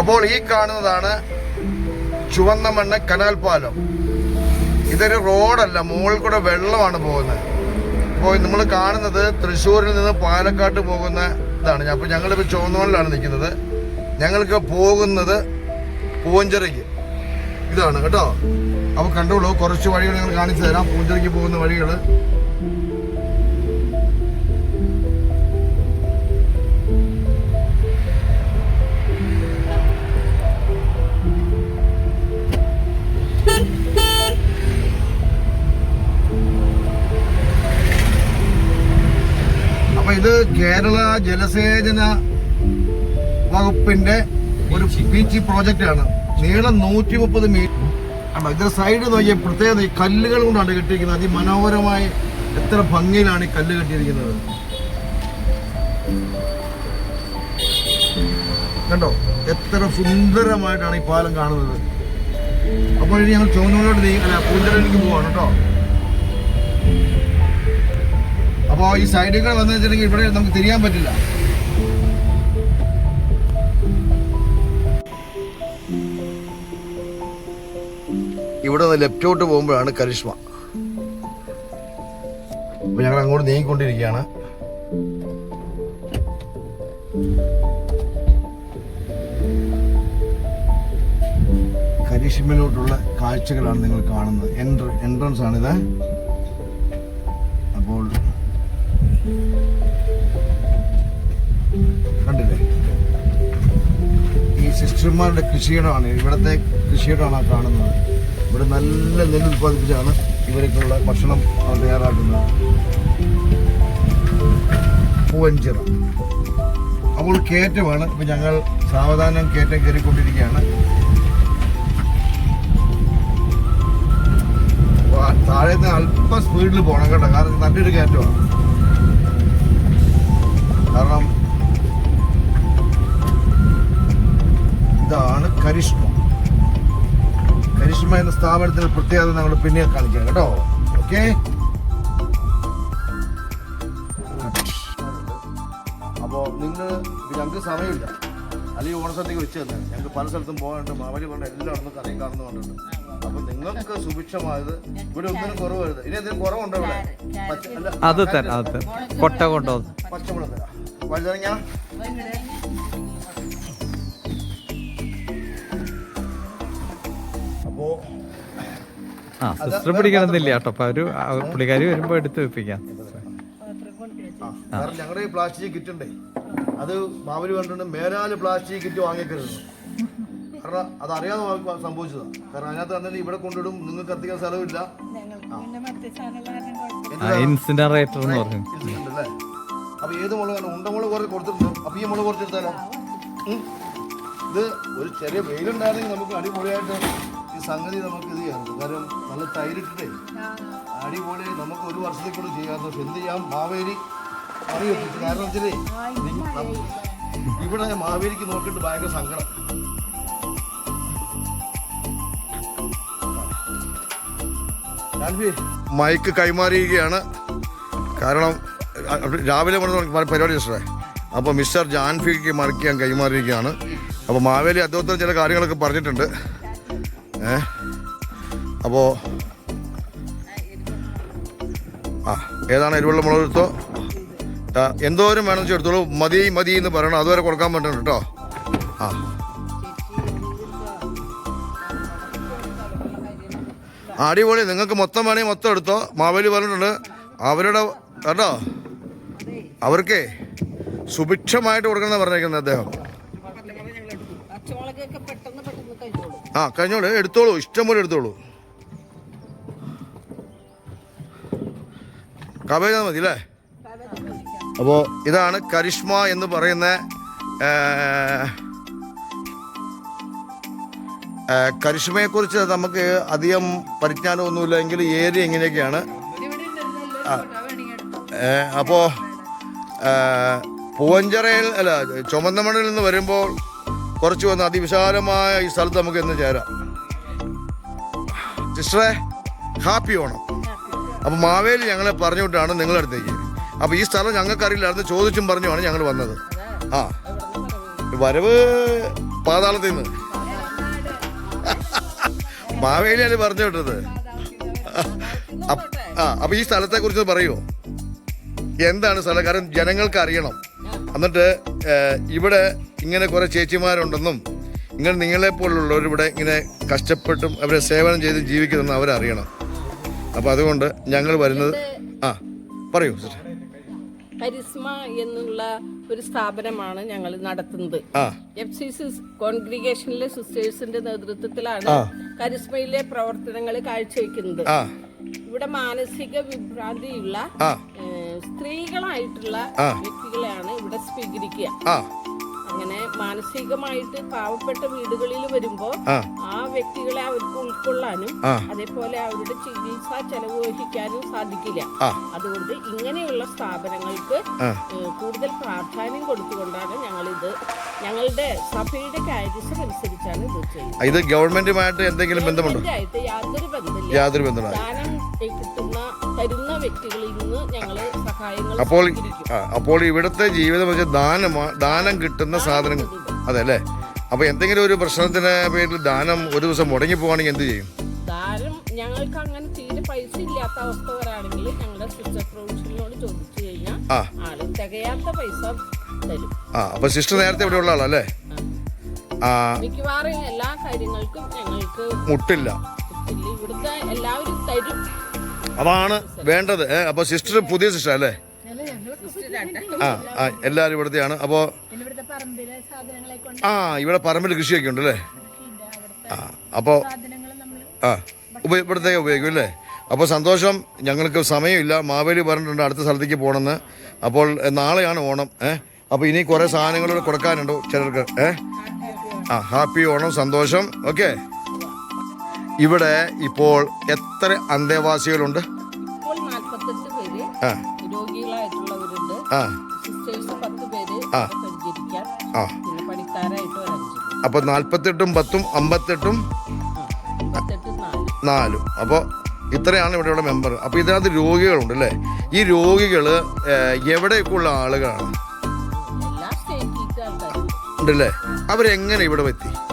അപ്പോൾ ഈ കാണുന്നതാണ് ചുവന്ന മണ്ണ് കനാൽ പാലം. ഇതൊരു റോഡല്ല മുകളിൽ കൂടെ വെള്ളമാണ് പോകുന്നത്. അപ്പോൾ നമ്മൾ കാണുന്നത് തൃശ്ശൂരിൽ നിന്ന് പാലക്കാട്ട് പോകുന്ന ഇതാണ്. അപ്പോൾ ഞങ്ങളിപ്പോൾ ചുവന്നമണിലാണ് നിൽക്കുന്നത്. ഞങ്ങൾക്ക് പോകുന്നത് പൂഞ്ചിറയ്ക്ക് ഇതാണ് കേട്ടോ. അപ്പോൾ കണ്ടോളൂ കുറച്ച് വഴികൾ ഞങ്ങൾ കാണിച്ചു തരാം. പൂഞ്ചിറയ്ക്ക് പോകുന്ന വഴികൾ. ഇത് കേരള ജലസേചന വകുപ്പിന്റെ ഒരു ബീച്ച് പ്രോജക്റ്റ് ആണ് നീളം നൂറ്റി മുപ്പത് മീറ്റർ ആണ് ഇതിന്റെ സൈഡ് നോക്കിയ പ്രത്യേകത ഈ കല്ലുകൾ കൊണ്ടാണ് കെട്ടിയിരിക്കുന്നത്. അതിമനോഹരമായി എത്ര ഭംഗിയിലാണ് ഈ കല്ല് കെട്ടിയിരിക്കുന്നത്. കണ്ടോ? എത്ര സുന്ദരമായിട്ടാണ് ഈ പാലം കാണുന്നത്. അപ്പോൾ ഇനി ഞങ്ങൾ ചുവന്നോട് നീ അല്ല പൂന്തരയിലേക്ക് പോവാണ് കേട്ടോ. അപ്പോൾ ഈ സൈഡിൽ കൂടെ വന്നു വെച്ചിട്ടുണ്ടെങ്കിൽ ഇവിടെ നമുക്ക് തിരിയാൻ പറ്റില്ല. ഇവിടെ നിന്ന് ലെഫ്റ്റോട്ട് പോകുമ്പോഴാണ് കരിഷ്മ. അപ്പൊ ഞങ്ങൾ അങ്ങോട്ട് നീങ്ങിക്കൊണ്ടിരിക്കുകയാണ്. കരിഷ്മയിലോട്ടുള്ള കാഴ്ചകളാണ് നിങ്ങൾ കാണുന്നത്. എൻട്ര എൻട്രൻസ് ആണിത്. സിസ്റ്റർമാരുടെ കൃഷിയിടമാണ്. ഇവിടുത്തെ കൃഷിയിടമാണ് കാണുന്നത്. ഇവിടെ നല്ല നെല്ല് ഉൽപ്പാദിപ്പിച്ചാണ് ഇവർക്കുള്ള ഭക്ഷണം തയ്യാറാക്കുന്നത്. പൂവഞ്ചിറ. അപ്പോൾ കയറ്റമാണ്. ഇപ്പം ഞങ്ങൾ സാവധാനം കയറ്റം കയറിക്കൊണ്ടിരിക്കുകയാണ്. താഴേന്ന് അല്പം സ്പീഡിൽ പോകണം കേട്ടോ. കാരണം നല്ലൊരു കയറ്റമാണ്. കാരണം ഇതാണ് കരിഷ്മ. കരിഷ്മ എന്ന സ്ഥാപനത്തിന്റെ പ്രത്യേകത നമ്മൾ പിന്നെ കാണിക്കാം കേട്ടോ. ഓക്കെ? അപ്പോ നിങ്ങൾ ഞങ്ങൾക്ക് സമയമില്ല. അല്ലെങ്കിൽ ഓണസദ്യക്ക് വെച്ച് തന്നെ. ഞങ്ങൾക്ക് പല സ്ഥലത്തും പോകാനുണ്ട്. മാവലി കൊണ്ട് എല്ലായിടത്തും കറിയും കാണുന്നു പറഞ്ഞിട്ടുണ്ട്. അപ്പൊ നിങ്ങൾക്ക് സുഭിക്ഷമായത് ഇവിടെ ഒന്നിനും കുറവ് ഇനി എന്തെങ്കിലും കുറവുണ്ടോ ഇവിടെ? അത് തരാം അത് തരാം കൊട്ട കൊണ്ടോ പച്ചമുളക് തരാം. വഴുതനങ്ങ ആ സിസ്റ്റർ പിടിക്കണമെന്നില്ല കേട്ടോ. അപ്പൊ ഒരു പുള്ളിക്കാരി വരുമ്പോ എടുത്ത് വെപ്പിക്കാം. കാരണം ഞങ്ങളുടെ ഈ പ്ലാസ്റ്റിക് കിറ്റ് ഉണ്ടേ അത് മാവര് പറഞ്ഞിട്ടുണ്ട് മേലാൽ പ്ലാസ്റ്റിക് കിറ്റ് വാങ്ങിക്കരുത്. കാരണം അത് അറിയാതെ സംഭവിച്ചതാ. സംഭവിച്ചതാണ് കാരണം അതിനകത്ത് തന്നെ ഇവിടെ കൊണ്ടിടും. നിങ്ങൾക്ക് കത്തിക്കാൻ സ്ഥലമില്ല. ഇൻസിനറേറ്റർ എന്ന് പറഞ്ഞു ഉണ്ടല്ലേ അപ്പൊ ഏത് മുളകാണ് ഉണ്ട മുളക് കുറച്ച് കൊടുത്തിട്ടുണ്ട്? അപ്പൊ ഈ മുളക് കുറച്ചെടുത്താലോ ഇത് ഒരു ചെറിയ വെയിലുണ്ടായിരുന്നെങ്കിൽ നമുക്ക് അടിപൊളിയായിട്ട് ഈ സംഗതി നമുക്ക് ഇത് ചെയ്യാറുണ്ട്. കാരണം നല്ല തൈരിട്ടിട്ടേ. അടിപൊളി നമുക്ക് ഒരു വർഷത്തേക്കൂടെ ചെയ്യാറുണ്ട് പക്ഷെ എന്ത് ചെയ്യാം? മാവേലി അറിയോ കാരണം വെച്ചാലേ ഇവിടെ മാവേലിക്ക് നോക്കിയിട്ട് ഭയങ്കര സങ്കടം. മൈക്ക് കൈമാറിയിരിക്കുകയാണ്. കാരണം രാവിലെ തുടങ്ങി പരിപാടി മിസ്റ്ററെ അപ്പോൾ മിസ്റ്റർ ജാൻഫിക്ക് മടക്കി ഞാൻ കൈമാറിയിരിക്കുകയാണ്. അപ്പോൾ മാവേലി അദ്ദേഹത്തിന് ചില കാര്യങ്ങളൊക്കെ പറഞ്ഞിട്ടുണ്ട്. ഏ? ആ ഏതാണ് എരിവെള്ളം മുളക് എടുത്തോ? ആ, എന്തോരം വേണമെന്ന് വെച്ചാൽ എടുത്തോളൂ. മതി മതി എന്ന് പറയണം. അതുവരെ കൊടുക്കാൻ പറ്റണം കേട്ടോ. ആ, അടിപൊളി. നിങ്ങൾക്ക് മൊത്തം വേണമെങ്കിൽ മൊത്തം എടുത്തോ. മാവേലി പറഞ്ഞിട്ടുണ്ട്. അവരുടെ കേട്ടോ? അവർക്കേ സുഭിക്ഷമായിട്ട് കൊടുക്കണമെന്ന് പറഞ്ഞേക്കുന്നത് അദ്ദേഹം. ആ കഴിഞ്ഞോളൂ. എടുത്തോളൂ. ഇഷ്ടം പോലെ എടുത്തോളൂ. കവേജ മതി അല്ലേ? അപ്പോൾ ഇതാണ് കരിഷ്മ എന്ന് പറയുന്ന കരിഷ്മയെ കുറിച്ച് കരിഷ്മയെക്കുറിച്ച് നമുക്ക് അധികം പരിജ്ഞാനമൊന്നുമില്ല. എങ്കിൽ ഏരിയ എങ്ങനെയൊക്കെയാണ് ഏ, അപ്പോ പൂവഞ്ചിറയിൽ അല്ല ചുമന്നമണിൽ നിന്ന് വരുമ്പോൾ കുറച്ച് വന്ന് അതിവിശാലമായ ഈ സ്ഥലത്ത് നമുക്ക് എന്ന് ചേരാം. സിസ്റ്ററെ ഹാപ്പി ഓണം. അപ്പോൾ മാവേലി ഞങ്ങളെ പറഞ്ഞുകൊണ്ടാണ് നിങ്ങളുടെ അടുത്തേക്ക് അപ്പോൾ ഈ സ്ഥലം ഞങ്ങൾക്കറിയില്ലായിരുന്നു ചോദിച്ചും പറഞ്ഞുമാണ് ഞങ്ങൾ വന്നത്. ആ. വരവ് പാതാളത്തിൽ നിന്ന്. മാവേലിയാണ് പറഞ്ഞു വിട്ടത്. ആ അപ്പോൾ ഈ സ്ഥലത്തെക്കുറിച്ച് പറയുമോ എന്താണ് സ്ഥലം? കാരണം ജനങ്ങൾക്ക് അറിയണം. എന്നിട്ട് ഇവിടെ ഇങ്ങനെ കുറെ ചേച്ചിമാരുണ്ടെന്നും ഇങ്ങനെ നിങ്ങളെ പോലുള്ളവർ ഇവിടെ ഇങ്ങനെ കഷ്ടപ്പെട്ടും അവരെ സേവനം ചെയ്ത് ജീവിക്കുന്നെന്ന് അവരറിയണം. അപ്പൊ അതുകൊണ്ട് ഞങ്ങൾ വരുന്നത് ആ പറയൂ സിസ്റ്റർ. കരിസ്മ എന്നുള്ള ഒരു സ്ഥാപനമാണ് ഞങ്ങൾ നടത്തുന്നത്. എഫ് സി സി കോൺഗ്രിഗേഷനിലെ സിസ്റ്റേഴ്സിന്റെ നേതൃത്വത്തിലാണ് കരിസ്മയിലെ പ്രവർത്തനങ്ങൾ കാഴ്ചവെക്കുന്നത്. ഇവിടെ മാനസിക വിഭ്രാന്തിയുള്ള സ്ത്രീകളായിട്ടുള്ള. വ്യക്തികളെയാണ് ഇവിടെ സ്വീകരിക്കുക. അങ്ങനെ മാനസികമായിട്ട് പാവപ്പെട്ട വീടുകളിൽ വരുമ്പോ ആ. വ്യക്തികളെ അവർക്ക് ഉൾക്കൊള്ളാനും. അതേപോലെ അവരുടെ ചികിത്സാ ചെലവ് വഹിക്കാനും സാധിക്കില്ല. അതുകൊണ്ട് ഇങ്ങനെയുള്ള സ്ഥാപനങ്ങൾക്ക് കൂടുതൽ പ്രാധാന്യം കൊടുത്തുകൊണ്ടാണ് ഞങ്ങൾ ഇത് ഞങ്ങളുടെ സഭയുടെ കാര്യസം അനുസരിച്ചാണ് ഇത് ചെയ്യുന്നത്. ഇത് ഗവൺമെന്റുമായിട്ട് എന്തെങ്കിലും ബന്ധമുണ്ടോ? യാതൊരു ബന്ധമില്ല. യാതൊരു ബന്ധമില്ല. ദാനം കിട്ടുന്ന തരുന്ന വ്യക്തികളിൽ നിന്ന് ഞങ്ങൾ അപ്പോൾ അപ്പോൾ ഇവിടുത്തെ ജീവിതം വെച്ചാൽ ദാനമാ ദാനം കിട്ടുന്ന സാധനങ്ങൾ അതെ അല്ലേ? അപ്പൊ എന്തെങ്കിലും ഒരു പ്രശ്നത്തിന് പേരിൽ ദാനം ഒരു ദിവസം മുടങ്ങി പോവാണെങ്കിൽ എന്ത് ചെയ്യും? ദാനം ഞങ്ങൾക്ക് അങ്ങനെ തീരെ പൈസ ഇല്ലാത്ത അവസ്ഥ വരാണെങ്കിൽ ഞങ്ങളുടെ സിസ്റ്റർ പ്രൊവിഷനോട് ചോദിച്ചു കഴിഞ്ഞാൽ ആൾ തികയാത്ത പൈസ തരും. ആ അപ്പൊ സിസ്റ്റർ നേരത്തെ ഇവിടെ ഉള്ള ആളല്ലേ മിക്കവാറും എല്ലാ കാര്യങ്ങൾക്കും ഞങ്ങൾക്ക് മുട്ടില്ല. ഇവിടുത്തെ എല്ലാവരും തരും. അതാണ് വേണ്ടത്. അപ്പോൾ അപ്പൊ സിസ്റ്റർ പുതിയ സിസ്റ്റർ അല്ലേ? ആ ആ എല്ലാവരും ഇവിടുത്തെയാണ്. അപ്പോൾ ആ ഇവിടെ പറമ്പിൽ കൃഷിയൊക്കെ ഉണ്ട് അല്ലേ? ആ അപ്പോൾ ആ ഇവിടത്തേക്ക് ഉപയോഗിക്കും അല്ലേ? അപ്പോൾ സന്തോഷം. ഞങ്ങൾക്ക് സമയമില്ല. മാവേലി പറഞ്ഞിട്ടുണ്ട് അടുത്ത സ്ഥലത്തേക്ക് പോകണമെന്ന്. അപ്പോൾ നാളെയാണ് ഓണം. ഏ അപ്പോൾ ഇനി കുറേ സാധനങ്ങൾ കൊടുക്കാനുണ്ടോ ചിലർക്ക്. ഏ ആ ഹാപ്പി ഓണം സന്തോഷം. ഓക്കെ. ഇവിടെ ഇപ്പോൾ എത്ര അന്തേവാസികളുണ്ട്? ആ. രോഗികളായിട്ടുള്ളവരുണ്ട്. ആ. സിസ്റ്റേഴ്സ് പത്ത് പേര് ആ. പരിചരിക്കാൻ ആ. പിന്നെ പണിക്കാരായിട്ട് ഒരു അഞ്ച് പേര്. അപ്പോൾ നാൽപ്പത്തെട്ടും പത്തും അമ്പത്തെട്ടും നാല്. നാലും. അപ്പോൾ ഇത്രയാണ് ഇവിടെയുള്ള മെമ്പർ. അപ്പോൾ ഇതിനകത്ത് രോഗികളുണ്ട് അല്ലേ? ഈ രോഗികൾ എവിടെയൊക്കെ ഉള്ള ആളുകളാണ്? എല്ലാ ഉണ്ടല്ലേ? അവരെങ്ങനെ ഇവിടെ എത്തി?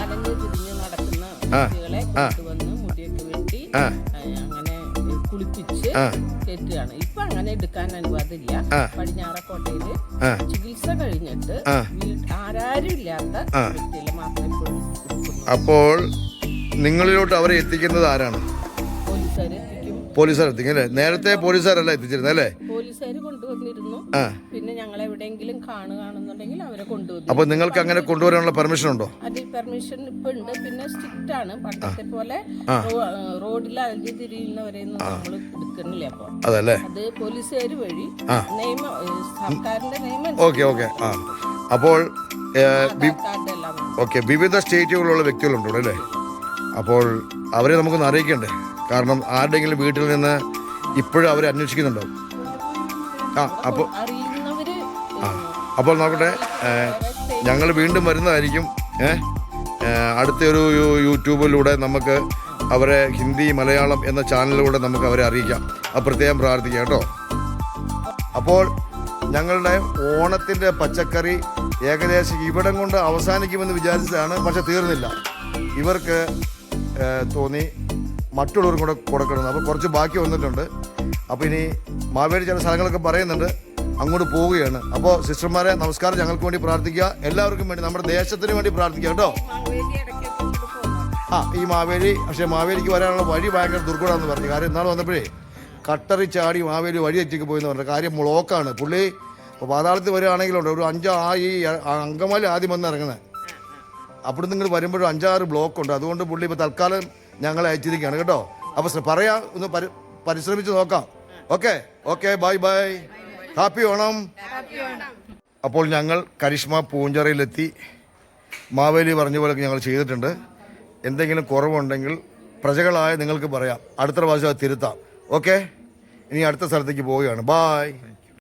അലഞ്ഞു തിരിഞ്ഞ് നടക്കുന്ന ആ. കുട്ടികളെ ആ. കൊണ്ടുവന്ന് മുടിയൊക്കെ വെട്ടി അങ്ങനെ കുളിപ്പിച്ച് ആ. കയറ്റുകയാണ്. ഇപ്പൊ അങ്ങനെ എടുക്കാൻ അനുവാദമില്ല. പടിഞ്ഞാറക്കോട്ടയിൽ ചികിത്സ കഴിഞ്ഞിട്ട് ആരാരും ഇല്ലാത്ത. വ്യക്തികളെ മാത്രമേ അപ്പോൾ നിങ്ങളിലോട്ട് അവരെ എത്തിക്കുന്നത് ആരാണ്? എത്തിക്കും പോലീസുകാർ എത്തിക്കും അല്ലേ നേരത്തെ പോലീസുകാരല്ല എത്തിച്ചിരുന്നത് അല്ലേ? പോലീസുകാർ കൊണ്ടുവന്നിരുന്നു. പിന്നെ ഞങ്ങൾ എവിടെയെങ്കിലും കാണുകയാണെന്നുണ്ടെങ്കിൽ അവരെ കൊണ്ടുവന്നു അപ്പോൾ നിങ്ങൾക്ക് അങ്ങനെ കൊണ്ടുവരാനുള്ള പെർമിഷൻ ഉണ്ടോ? അത് പെർമിഷൻ ഇപ്പൊ ഉണ്ട്. പിന്നെ സ്ട്രിക്റ്റ് ആണ്. പണ്ടത്തെ പോലെ. റോഡിൽ അലഞ്ഞു തിരിയുന്നവരെ നമ്മൾ എടുക്കണില്ല അപ്പൊ. അതല്ലേ? അത് പോലീസുകാർ വഴി. നിയമ സർക്കാരിന്റെ നിയമം ഓക്കെ ഓക്കെ. ആ. അപ്പോൾ. ഓക്കെ വിവിധ സ്റ്റേറ്റുകളിലുള്ള വ്യക്തികളുണ്ടോ അല്ലേ? അപ്പോൾ അവരെ നമുക്കൊന്ന് അറിയിക്കണ്ടേ? കാരണം ആരുടെയെങ്കിലും വീട്ടിൽ നിന്ന് ഇപ്പോഴും അവരെ അന്വേഷിക്കുന്നുണ്ടോ ആ അപ്പോൾ ആ അപ്പോൾ നോക്കട്ടെ ഞങ്ങൾ വീണ്ടും വരുന്നതായിരിക്കും ഏ അടുത്തൊരു യൂട്യൂബിലൂടെ നമുക്ക് അവരെ ഹിന്ദി മലയാളം എന്ന ചാനലിലൂടെ നമുക്ക് അവരെ അറിയിക്കാം. അത് പ്രത്യേകം പ്രാർത്ഥിക്കാം കേട്ടോ. അപ്പോൾ ഞങ്ങളുടെ ഓണത്തിന്റെ പച്ചക്കറി ഏകദേശം ഇവിടം കൊണ്ട് അവസാനിക്കുമെന്ന് വിചാരിച്ചതാണ് പക്ഷെ തീർന്നില്ല. ഇവർക്ക് തോന്നി മറ്റുള്ളവർക്കും കൂടെ കൊടുക്കണം. അപ്പോൾ കുറച്ച് ബാക്കി വന്നിട്ടുണ്ട്. അപ്പോൾ ഇനി മാവേലി ചില സ്ഥലങ്ങളൊക്കെ പറയുന്നുണ്ട്. അങ്ങോട്ട് പോവുകയാണ്. അപ്പോൾ സിസ്റ്റർമാരെ നമസ്കാരം. ഞങ്ങൾക്ക് വേണ്ടി പ്രാർത്ഥിക്കുക. എല്ലാവർക്കും വേണ്ടി നമ്മുടെ ദേശത്തിന് വേണ്ടി പ്രാർത്ഥിക്കുക. കേട്ടോ? ആ ഈ മാവേലി പക്ഷേ മാവേലിക്ക് വരാനുള്ള വഴി ഭയങ്കര ദുർഘടമാണെന്ന് പറഞ്ഞു. കാര്യം ഇന്നാൾ വന്നപ്പോഴേ കട്ടറി ചാടി മാവേലി വഴി എത്തിക്ക് പോയി എന്ന് പറഞ്ഞു. കാര്യം ബ്ലോക്കാണ് പുള്ളി ഇപ്പോൾ പാതാളത്തിൽ വരികയാണെങ്കിലുണ്ട് ഒരു അഞ്ചോ ആ ഈ അങ്കമാലി ആദ്യം വന്ന് ഇറങ്ങുന്നത്. അവിടെ നിങ്ങൾ വരുമ്പോഴും അഞ്ചാറ് ബ്ലോക്കുണ്ട് അതുകൊണ്ട് പുള്ളി ഇപ്പോൾ തൽക്കാലം ഞങ്ങളെ അയച്ചിരിക്കുകയാണ് കേട്ടോ? അപ്പോൾ പറയാ ഒന്ന് പരിശ്രമിച്ച് നോക്കാം. Okay okay bye bye. Happy Onam. അപ്പോൾ ഞങ്ങൾ കരിഷ്മ പൂഞ്ചറയിലെത്തി. മാവേലി പറഞ്ഞ പോലെ ഞങ്ങൾ ചെയ്തിട്ടുണ്ട്. എന്തെങ്കിലും കുറവുണ്ടെങ്കിൽ പ്രജകളായ നിങ്ങൾക്ക് പറയാം. അടുത്ത പ്രാവശ്യം അത് തിരുത്താം. ഓക്കെ? ഇനി അടുത്ത സ്ഥലത്തേക്ക് പോവുകയാണ്. ബായ്